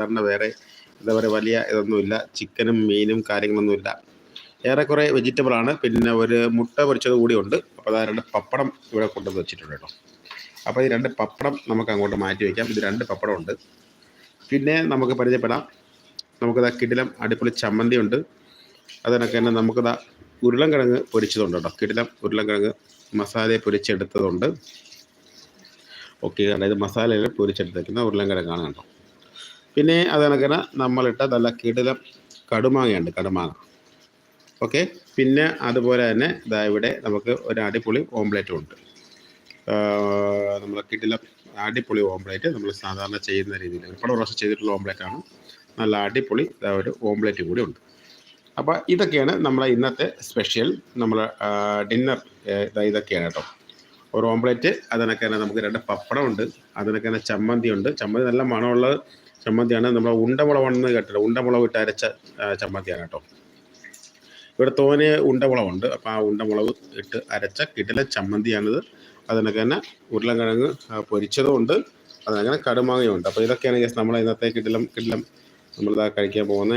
സാധാരണ വേറെ എന്താ പറയുക വലിയ ഇതൊന്നുമില്ല. ചിക്കനും മീനും കാര്യങ്ങളൊന്നുമില്ല. ഏറെക്കുറെ വെജിറ്റബിൾ ആണ്. പിന്നെ ഒരു മുട്ട പൊരിച്ചത് കൂടി ഉണ്ട്. അപ്പോൾ അതാ രണ്ട് പപ്പടം ഇവിടെ കൊണ്ടുവന്ന് വെച്ചിട്ടുണ്ട് കേട്ടോ. അപ്പോൾ ഈ രണ്ട് പപ്പടം നമുക്ക് അങ്ങോട്ട് മാറ്റി വയ്ക്കാം ഇത് രണ്ട് പപ്പടം ഉണ്ട്. പിന്നെ നമുക്ക് പരിചയപ്പെടാം. നമുക്കിതാ കിടിലം അടിപൊളി ചമ്മന്തി ഉണ്ട്. അതിനൊക്കെ തന്നെ നമുക്കിതാ ഉരുളൻകിഴങ്ങ് പൊരിച്ചതുണ്ട് കേട്ടോ. കിടിലം ഉരുളൻകിഴങ്ങ് മസാല പൊരിച്ചെടുത്തതുണ്ട്. ഓക്കെ അതായത് മസാലയിൽ പൊരിച്ചെടുത്തേക്കുന്ന ഉരുളൻകിഴങ്ങാണ് കേട്ടോ. പിന്നെ അത് കണക്കിന് നമ്മളിട്ട നല്ല കിടിലം കടുമാങ്ങയുണ്ട് കടുമാങ്ങ. ഓക്കെ പിന്നെ അതുപോലെ തന്നെ ഇതാ ഇവിടെ നമുക്ക് ഒരു അടിപൊളി ഓംപ്ലേറ്റും ഉണ്ട്. നമ്മൾ കിടിലം അടിപൊളി ഓംപ്ലേറ്റ് നമ്മൾ സാധാരണ ചെയ്യുന്ന രീതിയിൽ ഒരുപാട് പ്രാവശ്യം ചെയ്തിട്ടുള്ള ഓംപ്ലേറ്റാണ് നല്ല അടിപൊളി ഇതാ ഒരു ഓംപ്ലേറ്റ് കൂടി ഉണ്ട്. അപ്പോൾ ഇതൊക്കെയാണ് നമ്മളെ ഇന്നത്തെ സ്പെഷ്യൽ നമ്മൾ ഡിന്നർ ഇതൊക്കെയാണ് കേട്ടോ. ഒരു ഓംപ്ലേറ്റ് അതിനൊക്കെ തന്നെ നമുക്ക് രണ്ട് പപ്പടമുണ്ട് അതിനൊക്കെ തന്നെ ചമ്മന്തി ഉണ്ട്. ചമ്മന്തി നല്ല മണമുള്ള ചമ്മന്തിയാണ്. നമ്മൾ ഉണ്ടമുളകെന്ന് കേട്ടില്ല ഉണ്ടമുളക് ഇട്ട് അരച്ച ചമ്മന്തിയാണ് കേട്ടോ. ഇവിടെ തോനെ ഉണ്ടമുളകുണ്ട്. അപ്പോൾ ആ ഉണ്ടമുളക് ഇട്ട് അരച്ച കിടില ചമ്മന്തിയാണിത്. അതിനൊക്കെ തന്നെ ഉരുളക്കിഴങ്ങ് ആ, പൊരിച്ചതും ഉണ്ട്. അതിനങ്ങനെ കടുമാങ്ങയും ഉണ്ട്. അപ്പോൾ ഇതൊക്കെയാണ് ഗസ് നമ്മൾ ഇന്നത്തെ കിടിലം കിടിലം നമ്മളിതാ കഴിക്കാൻ പോകുന്ന.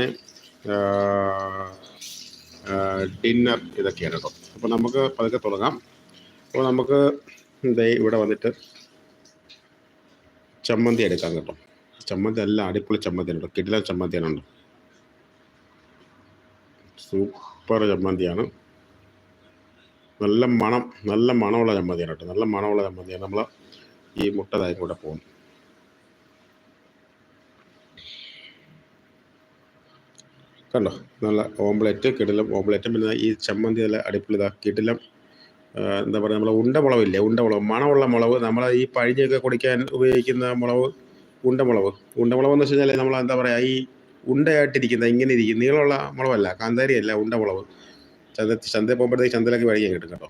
ഡിന്നർ ഇതൊക്കെയാണ് കേട്ടോ. അപ്പോൾ നമുക്ക് പതുക്കെ തുടങ്ങാം. അപ്പോൾ നമുക്ക് ഇവിടെ വന്നിട്ട് ചമ്മന്തി എടുക്കാം കേട്ടോ. ചമ്മന്തി അല്ല അടിപൊളി ചമ്മന്തിയാണ് കേട്ടോ. കിടിലൻ ചമ്മന്തിയാണ് ഉണ്ട് സൂപ്പർ ചമ്മന്തിയാണ്. നല്ല മണം നല്ല മണമുള്ള ചമ്മന്തിയാണ് കേട്ടോ. നല്ല മണമുള്ള ചമ്മന്തിയാണ്. നമ്മൾ ഈ മുട്ടതായും കൂടെ പോകും കണ്ടോ? നല്ല ഓംപ്ലേറ്റ് കിടിലം ഓംപ്ലേറ്റ്. പിന്നെ ഈ ചമ്മന്തി നല്ല അടിപൊളി ഇതാ. കിടിലം എന്താ പറയുക നമ്മൾ ഉണ്ട മുളവ് മണമുള്ള മുളവ് നമ്മൾ ഈ പഴിഞ്ഞൊക്കെ കുടിക്കാൻ ഉപയോഗിക്കുന്ന മുളക് ഉണ്ടമുളക്. ഉണ്ടമുളവ് എന്ന് വെച്ച് കഴിഞ്ഞാൽ നമ്മൾ എന്താ പറയുക ഈ ഉണ്ടയായിട്ടിരിക്കുന്ന ഇങ്ങനെ ഇരിക്കും നീളമുള്ള മുളവല്ല കാന്താരിയല്ല ഉണ്ടമുളവ് ചന്ത ചന്തയിൽ പോകുമ്പോഴത്തേക്ക് ചന്തയിലൊക്കെ മേടിക്കാൻ കിട്ടും കേട്ടോ.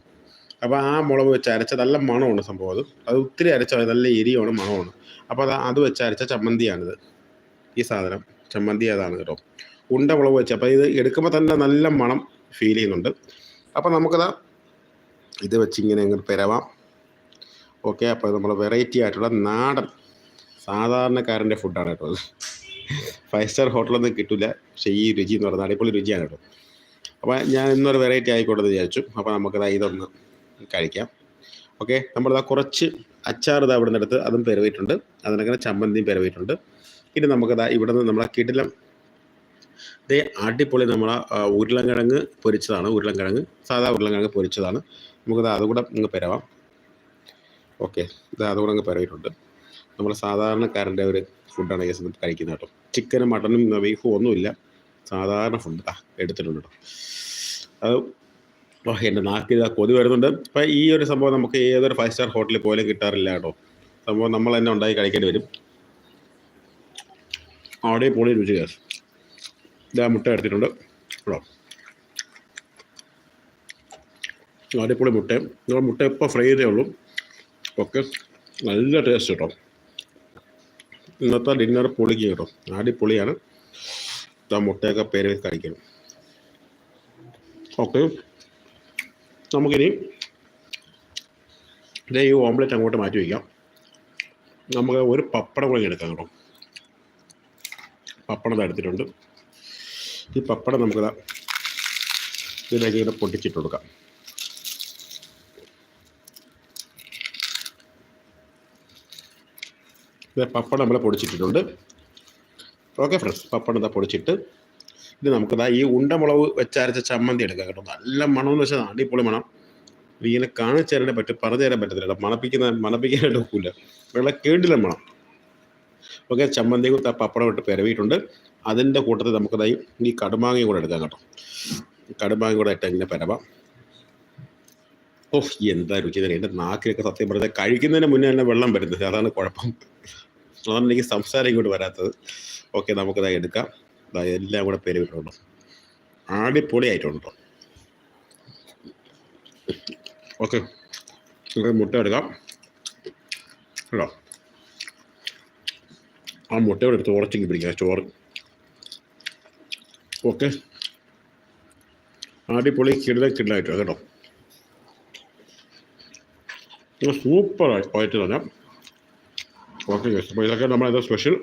അപ്പോൾ ആ മുളക് വെച്ച് അരച്ച നല്ല മണമാണ് സംഭവം അത്. അത് ഒത്തിരി അരച്ച നല്ല എരിയാണ് മണമാണ്. അപ്പോൾ അത് അത് വെച്ച് അരച്ച ചമ്മന്തിയാണിത്. ഈ സാധനം ചമ്മന്തി അതാണ് കേട്ടോ. ഉണ്ട മുളക് വെച്ച് അപ്പോൾ ഇത് എടുക്കുമ്പോൾ തന്നെ നല്ല മണം ഫീൽ ചെയ്യുന്നുണ്ട്. അപ്പോൾ നമുക്കത് ഇത് വെച്ച് ഇങ്ങനെ അങ്ങോട്ട് പെരവാം. ഓക്കെ അപ്പോൾ നമ്മൾ വെറൈറ്റി ആയിട്ടുള്ള നാടൻ സാധാരണക്കാരന്റെ ഫുഡാണ് കേട്ടോ ഫൈവ് സ്റ്റാർ ഹോട്ടലൊന്നും കിട്ടില്ല പക്ഷേ ഈ രുചി എന്ന് പറഞ്ഞാൽ അടിപൊളി രുചിയാണ് കേട്ടോ. അപ്പോൾ ഞാൻ ഇന്നൊരു വെറൈറ്റി ആയിക്കോട്ടെ എന്ന് വിചാരിച്ചു. അപ്പോൾ നമുക്കത് ഇതൊന്ന് കഴിക്കാം. ഓക്കെ നമ്മളിതാ കുറച്ച് അച്ചാർ ഇതാ ഇവിടെ നിന്ന് എടുത്ത് അതും പെരവിയിട്ടുണ്ട്. അതിനങ്ങനെ ചമ്മന്തിയും പെരവിയിട്ടുണ്ട്. ഇനി നമുക്കതാ ഇവിടെ നിന്ന് നമ്മളെ കിടിലം ഇതേ അടിപൊളി നമ്മളെ ഉരുളൻകിഴങ്ങ് പൊരിച്ചതാണ്. ഉരുളൻകിഴങ്ങ് സാധാ ഉരുളൻകിഴങ്ങ് പൊരിച്ചതാണ്. നമുക്കത് അതുകൂടെ അങ്ങ് പെരവാം. ഓക്കെ ഇത് അതുകൂടെ അങ്ങ് പെരവിയിട്ടുണ്ട്. നമ്മൾ സാധാരണക്കാരന്റെ ഒരു ഫുഡാണ് ഇത് കഴിക്കുന്നത് കേട്ടോ. ചിക്കനും മട്ടനും ബീഫും ഒന്നുമില്ല. സാധാരണ ഫുഡ് ആ എടുത്തിട്ടുണ്ട് കേട്ടോ. അത് ഓ എന്റെ നാക്കിൽ കൊതി വരുന്നുണ്ട്. അപ്പം ഈ ഒരു സംഭവം നമുക്ക് ഏതൊരു ഫൈവ് സ്റ്റാർ ഹോട്ടലിൽ പോലും കിട്ടാറില്ല കേട്ടോ. സംഭവം നമ്മൾ തന്നെ ഉണ്ടാക്കി കഴിക്കേണ്ടി വരും. അവിടെ പൊളി രുചി കേസ് ഇതാ മുട്ട എടുത്തിട്ടുണ്ട് കേട്ടോ. അടിപൊളി മുട്ടയും നമ്മൾ മുട്ട ഇപ്പോൾ ഫ്രൈ ചെയ്തേ ഉള്ളൂ. ഒക്കെ നല്ല ടേസ്റ്റ് കേട്ടോ. ഇന്നത്തെ ഡിന്നർ പൊളിക്ക് കേട്ടോ. അടിപൊളിയാണ്. മുട്ടയൊക്കെ പേര് കഴിക്കണം. ഓക്കെ. നമുക്കിനി ഈ ഓംലെറ്റ് അങ്ങോട്ട് മാറ്റി വയ്ക്കാം. നമുക്ക് ഒരു പപ്പടം കൂടി എടുക്കാം കേട്ടോ. പപ്പടം എടുത്തിട്ടുണ്ട്. ഈ പപ്പടം നമുക്കിതാ ഇതിലേക്ക് ഇങ്ങനെ പൊട്ടിച്ചിട്ട് കൊടുക്കാം. ഇത് പപ്പടം നമ്മൾ പൊടിച്ചിട്ടിട്ടുണ്ട്. ഓക്കെ ഫ്രണ്ട്സ് പപ്പടം ഇതാ പൊടിച്ചിട്ട് ഇത് നമുക്കിതാ ഈ ഉണ്ടമുളവ് വെച്ചരച്ച ചമ്മന്തി എടുക്കാം കേട്ടോ. നല്ല മണം എന്ന് വെച്ചാൽ അടിപൊളി മണം. ഇങ്ങനെ കാണിച്ചു തരാനേ പറ്റും പറഞ്ഞു തരാൻ പറ്റത്തില്ല മണപ്പിക്കുന്ന മണപ്പിക്കാനായിട്ട് ഒക്കില്ല. വെള്ള കേട്ടില്ല മണം. ഓക്കെ ചമ്മന്തി പപ്പടം ഇട്ട് പെരവിയിട്ടുണ്ട്. അതിന്റെ കൂട്ടത്തിൽ നമുക്കിതായി ഈ കടുമാങ്ങയും കൂടെ എടുക്കാം കേട്ടോ. കടുമാങ്ങയും കൂടെ ഇട്ട് ഇങ്ങനെ പരവാം. ഓഹ് എന്താ രുചി തന്നെ എന്റെ നാക്കിലൊക്കെ സത്യം പറഞ്ഞാൽ കഴിക്കുന്നതിന് മുന്നേ തന്നെ വെള്ളം വരുന്നത്. അതാണ് കുഴപ്പം. അതാണ് എനിക്ക് സംസാരം ഇങ്ങോട്ട് വരാത്തത്. ഓക്കെ നമുക്കിതാ എടുക്കാം. എല്ലാം കൂടെ പേര് വിട്ടുണ്ടോ ആടിപ്പൊളി ആയിട്ടുണ്ടോ ഓക്കെ മുട്ട എടുക്കാം. കേട്ടോ? ആ മുട്ടയോടെ എടുത്ത് ഉറച്ചെങ്കിൽ പിടിക്കാം ചോറ്. ഓക്കെ. അടിപൊളി കിടല കിടലായിട്ട് കേട്ടോ? സൂപ്പർ ആയിട്ട് തന്നെ. ഓക്കെ അപ്പോൾ ഇതൊക്കെ നമ്മളത് സ്പെഷ്യൽ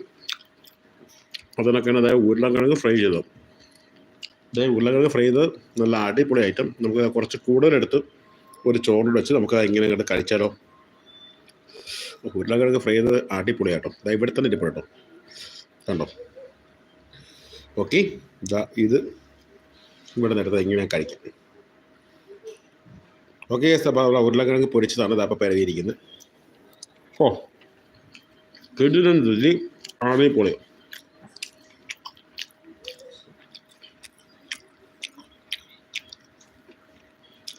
അതിനൊക്കെയാണ് അതായത് ഉരുളക്കിഴങ്ങ് ഫ്രൈ ചെയ്തത് അതായത് ഉരുളക്കിഴങ്ങ് ഫ്രൈ ചെയ്ത് നല്ല അടിപൊളി ഐറ്റം നമുക്ക് കുറച്ച് കൂടുതലെടുത്ത് ഒരു ചോറിൽ വെച്ച് നമുക്ക് ഇങ്ങനെ കണ്ട് കഴിച്ചാലോ. ഉരുളക്കിഴങ്ങ് ഫ്രൈ ചെയ്ത് അടിപൊളിയാട്ടോ അതായത് ഇവിടെ തന്നെ ഇരിപ്പട്ടോ കണ്ടോ? ഓക്കെ ഇതാ ഇവിടെ നിന്ന് എടുത്ത് ഇങ്ങനെ കഴിക്കാം. ഓക്കെ അപ്പോൾ ഉരുളക്കിഴങ്ങ് പൊരിച്ചതാണ് ഇതാ അപ്പോൾ പരവിയിരിക്കുന്നത് ഓ കിടിലൻ രുചി ആണേ പൊളി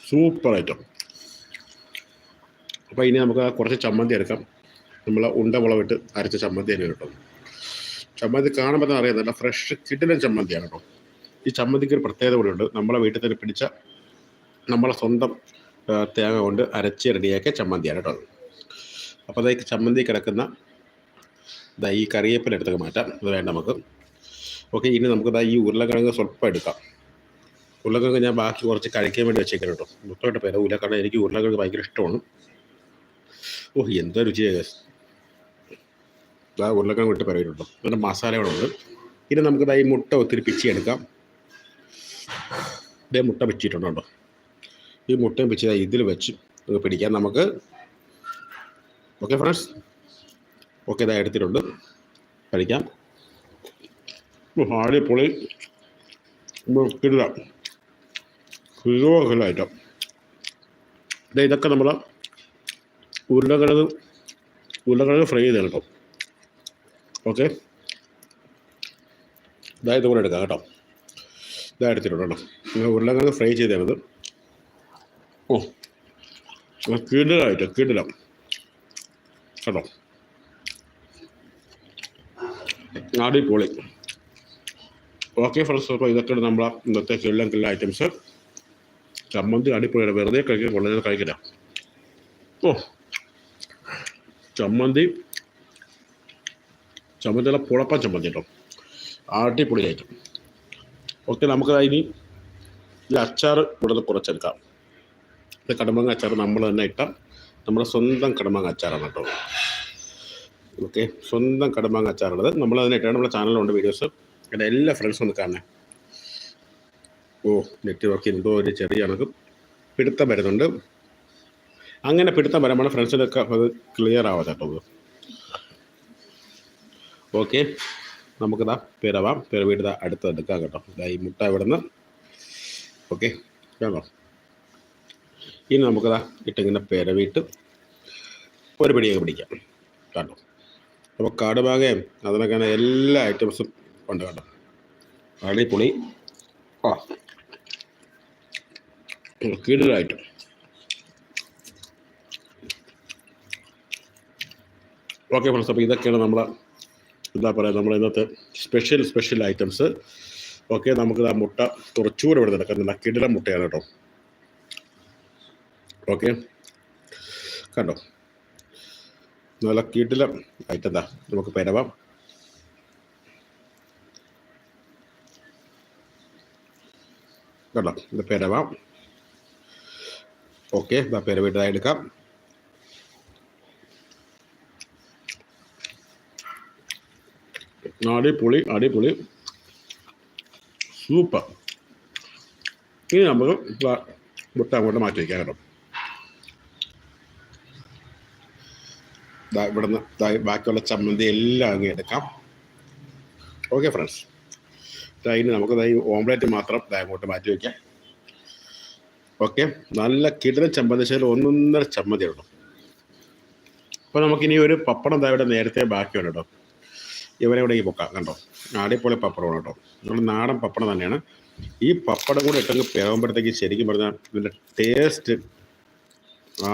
സൂപ്പർ ഐറ്റം അപ്പോൾ ഇനി നമുക്ക് കുറച്ച് ചമ്മന്തി എടുക്കാം. നമ്മൾ ഉണ്ട മുളവിട്ട് അരച്ച ചമ്മന്തി തന്നെ കേട്ടോ. ചമ്മന്തി കാണുമ്പോൾ തന്നെ അറിയാം നല്ല ഫ്രഷ് കിടിലൻ ചമ്മന്തിയാണ് കേട്ടോ. ഈ ചമ്മന്തിക്ക് ഒരു പ്രത്യേകത കൂടിയുണ്ട് നമ്മളെ വീട്ടിൽ തന്നെ പിടിച്ച നമ്മളെ സ്വന്തം തേങ്ങ കൊണ്ട് അരച്ച് റെഡിയാക്കിയ ചമ്മന്തിയാണ് കേട്ടോ അപ്പോൾ അതായത് ചമ്മന്തി കിടക്കുന്ന ദാ ഈ കറിവേപ്പില എടുത്തൊക്കെ മാറ്റാം. അത് വേണ്ട നമുക്ക്. ഓക്കെ ഇനി നമുക്ക് ദാ ഈ ഉരുളക്കിഴങ്ങ് സ്വല്പം എടുക്കാം. ഉരുളക്കിഴങ്ങ് ഞാൻ ബാക്കി കുറച്ച് കഴിക്കാൻ വേണ്ടി വെച്ചേക്കാം കേട്ടോ. മൊത്തമായിട്ട് പേര കാരണം എനിക്ക് ഉരുളക്കിഴങ്ങ് ഭയങ്കര ഇഷ്ടമാണ്. ഓഹ് എന്താ രുചിയായ ദാ ഉരുളക്കിഴങ്ങ് വിട്ട് പറയുന്നുണ്ടോ നല്ല മസാലകളുണ്ട് ഇനി നമുക്ക് ദാ ഈ മുട്ട ഒത്തിരി പിച്ചിയെടുക്കാം ഇതേ മുട്ട പിച്ചിട്ടുണ്ടോ ഈ മുട്ടയും പിച്ച് ദാ ഇതിൽ വെച്ച് പിടിക്കാം നമുക്ക്. Okay friends. ഓക്കെ ഇതാ എടുത്തിട്ടുണ്ട്. കഴിക്കാം ആടി പൊളി. ഐറ്റം. ഇതൊക്കെ നമ്മൾ ഉരുളക്കിഴങ്ങ് ഉരുളക്കിഴങ്ങ് ഫ്രൈ ചെയ്ത് കേട്ടോ. ഓക്കെ. ഇതാ ഇതുകൂടെ എടുക്കാം കേട്ടോ. ഇതാ എടുത്തിട്ടുണ്ട് കേട്ടോ. നിങ്ങൾ ഉരുളക്കിഴങ്ങ് ഫ്രൈ ചെയ്തത് ഓ. കിടിലായിട്ട് കിടിലം. കേട്ടോ. അടിപൊളി. ഓക്കെ ഫ്രണ്ട്സ് അപ്പോൾ ഇതൊക്കെയാണ് നമ്മളെ ഇന്നത്തെ കിള്ളം കിള്ള ഐറ്റംസ് ചമ്മന്തി അടിപൊളിയാണ്. വെറുതെ കഴിക്കാൻ വളരെ കഴിക്കില്ല. ഓ. ചമ്മന്തി. ചമ്മന്തിയുള്ള പുളപ്പൻ ചമ്മന്തി കേട്ടോ. അടിപൊളി ഐറ്റം ഓക്കെ നമുക്ക് ഇനി ഈ അച്ചാർ ഇവിടെ നിന്ന് കുറച്ചെടുക്കാം. ഇത് കടമ്പങ്ങ അച്ചാർ നമ്മൾ തന്നെ ഇട്ട നമ്മുടെ സ്വന്തം കടമ്പങ്ങ അച്ചാറാണ് കേട്ടോ. ഓക്കെ. സ്വന്തം കടമാങ്ങ അച്ചാറുള്ളത്. നമ്മൾ അതിനായിട്ടാണ് നമ്മുടെ ചാനലിലുണ്ട് വീഡിയോസ്. എന്റെ എല്ലാ ഫ്രണ്ട്സും ഒന്ന് കാണണേ. ഓ നെറ്റ് വർക്ക് എന്തോ ഒരു ചെറിയ കണക്ക്. പിടുത്തം വരുന്നുണ്ട് അങ്ങനെ പിടുത്തം വരുമ്പോൾ ഫ്രണ്ട്സിനൊക്കെ അത് ക്ലിയർ ആവാതെ കേട്ടോ ഓക്കെ. നമുക്കിതാ പിറവാം. അടുത്ത് എടുക്കാം കേട്ടോ. ഈ മുട്ട ഇവിടെ നിന്ന് ഓക്കെ. കേട്ടോ ഇനി നമുക്കിതാ ഇട്ടിങ്ങനെ പിറവിട്ട് ഒരു പിടിയൊക്കെ പിടിക്കാം. കേട്ടോ അപ്പോൾ കാടുഭാഗയും അതിനൊക്കെയാണ് എല്ലാ ഐറ്റംസും ഉണ്ട് കേട്ടോ. അടിപൊളി. ആ. കീടിലായിട്ടും ഓക്കെ ഫ്രണ്ട്സ് അപ്പോൾ ഇതൊക്കെയാണ് നമ്മളെ എന്താ പറയുക നമ്മുടെ ഇന്നത്തെ സ്പെഷ്യൽ സ്പെഷ്യൽ ഐറ്റംസ് ഓക്കെ നമുക്ക് ആ മുട്ട കുറച്ചുകൂടെ ഇവിടെ നടക്കുന്നുണ്ട് കിടില മുട്ടയാണ് കേട്ടോ. ഓക്കെ കണ്ടോ? നല്ല ആയിട്ടെന്താ? നമുക്ക് പരവാം. കണ്ടോ? ഇത് പെരവാം. ഓക്കെ പെരവിട്ടതായി എടുക്കാം. അടിപൊളി അടിപൊളി. സൂപ്പർ. ഇനി നമുക്ക് മുട്ട അങ്ങോട്ട് മാറ്റി വയ്ക്കാം കേട്ടോ. ഇവിടുന്ന് ബാക്കിയുള്ള ചമ്മന്തി എല്ലാം അങ്ങ് എടുക്കാം. ഓക്കെ ഫ്രണ്ട്സ് ഇനി നമുക്ക് ഈ ഓംലെറ്റ് മാത്രം അങ്ങോട്ട് മാറ്റി വയ്ക്കാം ഓക്കെ നല്ല കിടന ചമ്മന്തി ശേഷം ഒന്നൊന്നര ചമ്മന്തി ഇടണം അപ്പോൾ നമുക്കിനി ഒരു പപ്പടം ഇവിടെ നേരത്തെ ബാക്കിയുണ്ട് കേട്ടോ. ഇവരെ ഇവിടെ പൊക്കാം കണ്ടോ? അടിപൊളി പപ്പടമാണ് കേട്ടോ. നമ്മുടെ നാടൻ പപ്പടം തന്നെയാണ്. ഈ പപ്പടം കൂടെ ഇട്ടങ്ങ് പിറകുമ്പോഴത്തേക്ക് ശരിക്കും പറഞ്ഞാൽ ഇതിന്റെ ടേസ്റ്റ്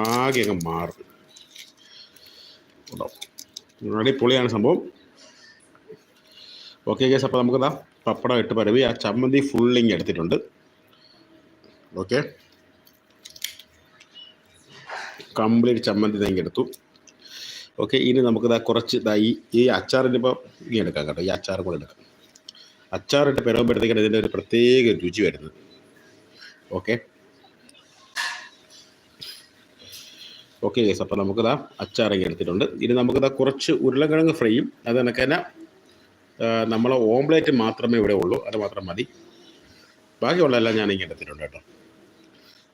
ആകെ അങ്ങ് മാറും. കേട്ടോ അടിപൊളിയാണ് സംഭവം. ഓക്കെ കേസ് അപ്പോൾ നമുക്ക് ഇതാ പപ്പടം ഇട്ട് പരവി. ആ ചമ്മന്തി ഫുള്ളിങ് എടുത്തിട്ടുണ്ട്. ഓക്കെ കംപ്ലീറ്റ് ചമ്മന്തി തേങ്ങ എടുത്തു. ഓക്കെ ഇനി നമുക്ക് നമുക്കിതാ കുറച്ച് ഇതാ ഈ അച്ചാറിന്റെ ഇപ്പോൾ ഇങ്ങനെ എടുക്കാം കേട്ടോ. ഈ അച്ചാറും കൂടെ എടുക്കാം. അച്ചാറിന്റെ പിറവുമ്പോഴത്തേക്കാണ് ഇതിന്റെ ഒരു പ്രത്യേക രുചി വരുന്നത്. ഓക്കെ ഓക്കെ ഗൈസ് അപ്പോൾ നമുക്കിതാ അച്ചാറൊക്കെ എടുത്തിട്ടുണ്ട്. ഇനി നമുക്ക് നമുക്കിതാ കുറച്ച് ഉരുളക്കിഴങ്ങ് ഫ്രൈയും അത് കണക്ക് തന്നെ നമ്മളെ ഓംപ്ലേറ്റ് മാത്രമേ ഇവിടെ ഉള്ളൂ. അത് മാത്രം മതി. ബാക്കിയുള്ളതെല്ലാം ഞാൻ ഇങ്ങനെ എടുത്തിട്ടുണ്ട് കേട്ടോ.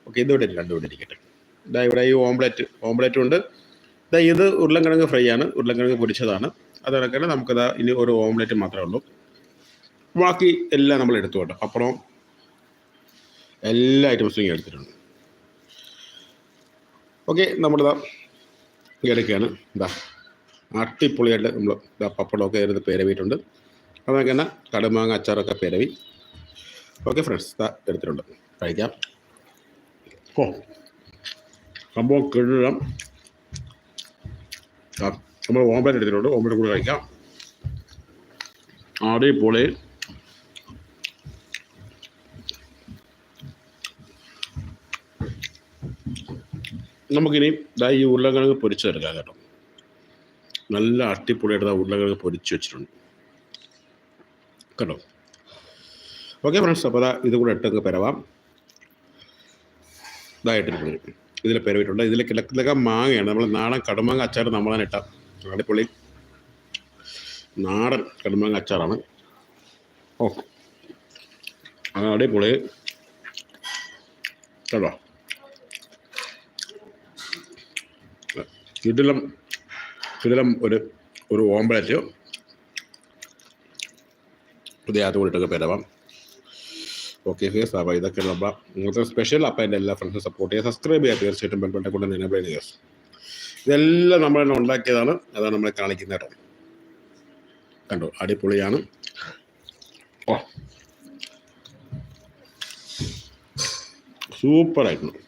ഓക്കെ ഇത് ഇവിടെ രണ്ടും ഇവിടെ ഇരിക്കട്ടെ. ഇതാ ഇവിടെ ഈ ഓംപ്ലേറ്റ് ഓംപ്ലേറ്റും ഉണ്ട്. ഇതാ ഇത് ഉരുളക്കിഴങ്ങ് ഫ്രൈ ആണ്. ഉരുളക്കിഴങ്ങ് പൊരിച്ചതാണ്. അത് നമുക്ക് നമുക്കിതാ ഇനി ഒരു ഓംപ്ലേറ്റ് മാത്രമേ ഉള്ളൂ. ബാക്കി എല്ലാം നമ്മൾ എടുത്തു കേട്ടോ. അപ്പുറം എല്ലാ ഐറ്റംസും എടുത്തിട്ടുണ്ട്. ഓക്കെ നമ്മളിതാ ഇടയ്ക്കാണ് ഇതാ അട്ടിപ്പൊളിയായിട്ട് നമ്മൾ ഇതാ പപ്പടമൊക്കെ ഇരുന്ന് പേരവിയിട്ടുണ്ട്. അതൊക്കെ തന്നെ കടുമാങ്ങ അച്ചാറൊക്കെ പേരവി. ഓക്കെ ഫ്രണ്ട്സ് ഇതാ എടുത്തിട്ടുണ്ട്. കഴിക്കാം. ഓ സംഭവം കിഴം നമ്മൾ ഓംപ്ലേറ്റ് എടുത്തിട്ടുണ്ട്. ഓംപ്ലേറ്റ് കൂടെ കഴിക്കാം. അടിപൊളി. നമുക്കിനി ഇതാ ഈ ഉരുളക്കിഴങ്ങ് പൊരിച്ചെടുക്കാം കേട്ടോ. നല്ല അട്ടിപ്പൊളിയായിട്ട് ആ ഉരുളക്കിഴങ്ങ് പൊരിച്ച് വെച്ചിട്ടുണ്ട്. കേട്ടോ? ഓക്കെ ഫ്രണ്ട്സ് അപ്പോൾ അതാ ഇത് കൂടെ ഇട്ടങ്ങ് പെരവാം. വരും ഇതിൽ പെരവിട്ടുണ്ട് ഇതിൽ കിടക്കിലൊക്കെ മാങ്ങയാണ്. നമ്മൾ നാടൻ കടുമാങ്ങ അച്ചാർ നമ്മളാണ് ഇട്ട. അടിപൊളി. നാടൻ കടുമാങ്ങ അച്ചാറാണ്. ഓ. അത് അടിപൊളി. കേട്ടോ? ഇതിലും കിടിലം ഒരു ഒരു ഓംപ്ലേറ്റ് ഇതിനകത്ത് കൂടിയിട്ടൊക്കെ പെരവാം ഓക്കെ ഫേസ് അപ്പോൾ ഇതൊക്കെ നമ്മൾ നിങ്ങൾക്ക് സ്പെഷ്യൽ അപ്പം എന്റെ എല്ലാ ഫ്രണ്ട്സും സപ്പോർട്ട് ചെയ്യുക. സബ്സ്ക്രൈബ് ചെയ്യുക തീർച്ചയായിട്ടും ബെൽബട്ടെ കൊണ്ട് എനേബിൾ ചെയ്യുക ഇതെല്ലാം നമ്മൾ തന്നെ ഉണ്ടാക്കിയതാണ്. അതാണ് നമ്മളെ കാണിക്കുന്നത് കേട്ടോ കണ്ടോ? അടിപൊളിയാണ്. ഓ. സൂപ്പറായിട്ടുണ്ട്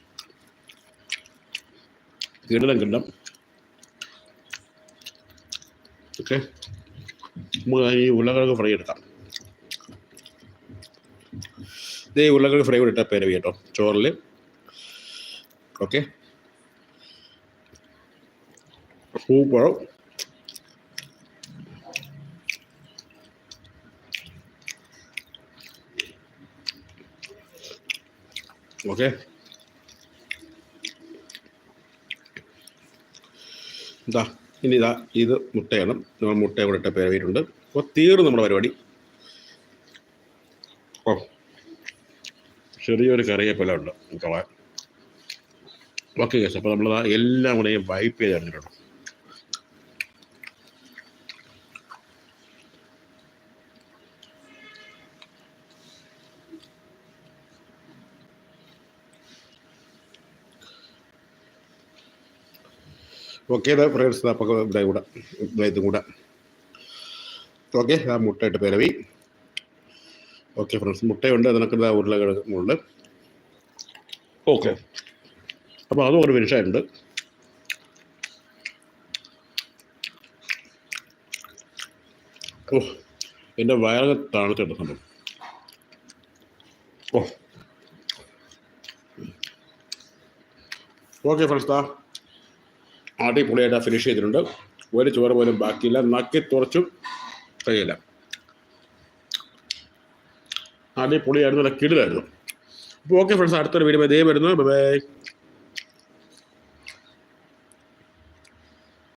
കിടലം കിടം ഓക്കെ. നമുക്ക് ഈ ഉരുളക്കിഴങ്ങ് ഫ്രൈ എടുക്കാം. ഇതേ ഉരുളക്കിഴങ്ങ് ഫ്രൈ കൂടി ഇട്ടാൽ പേരവി കേട്ടോ ചോറിൽ ഓക്കെ. പൂപ്പഴം ഓക്കെ. ഇതാ. ഇനി ഇതാ ഇത് മുട്ടയാണ്. നമ്മൾ മുട്ട ഇവിടെ ഇട്ട പേരവിയിട്ടുണ്ട് അപ്പോൾ തീർന്നു നമ്മുടെ പരിപാടി. ഓ ചെറിയൊരു കറിയേപ്പല ഉണ്ട്. കളാൻ ഓക്കെ കേസ് അപ്പോൾ നമ്മളത് എല്ലാം കൂടെ വൈപ്പ് ചെയ്ത് ഇറങ്ങിയിട്ടുണ്ട് ഓക്കെ ഫ്രണ്ട്സ് ഇതാ കൂടെ. ഇതാ കൂടെ. ഓക്കെ ആ മുട്ടയിട്ട് പിരവി ഓക്കെ ഫ്രണ്ട്സ് മുട്ടയുണ്ട്. അതിനൊക്കെ ഇതാ ഉരുളക്കിഴങ്ങുണ്ട് ഓക്കെ അപ്പോൾ അതും ഒരു ഫിനിഷായിട്ടുണ്ട് ഓ എന്റെ വയറൊക്കെ തണുത്തുണ്ട് സംഭവം. ഓ ഓക്കെ ഫ്രണ്ട്സ് താ അടിപൊളിയായിട്ട് ഫിനിഷ് ചെയ്തിട്ടുണ്ട്. ഒരു ചോറ് പോലും ബാക്കിയില്ല. നക്കി തുറച്ചും കഴിയില്ല അടിപൊളിയായിരുന്നു നല്ല കിടിലായിരുന്നു. അപ്പോൾ ഓക്കെ ഫ്രണ്ട്സ് അടുത്തൊരു വീഡിയോ ഇതേ വരുന്നു. ബൈ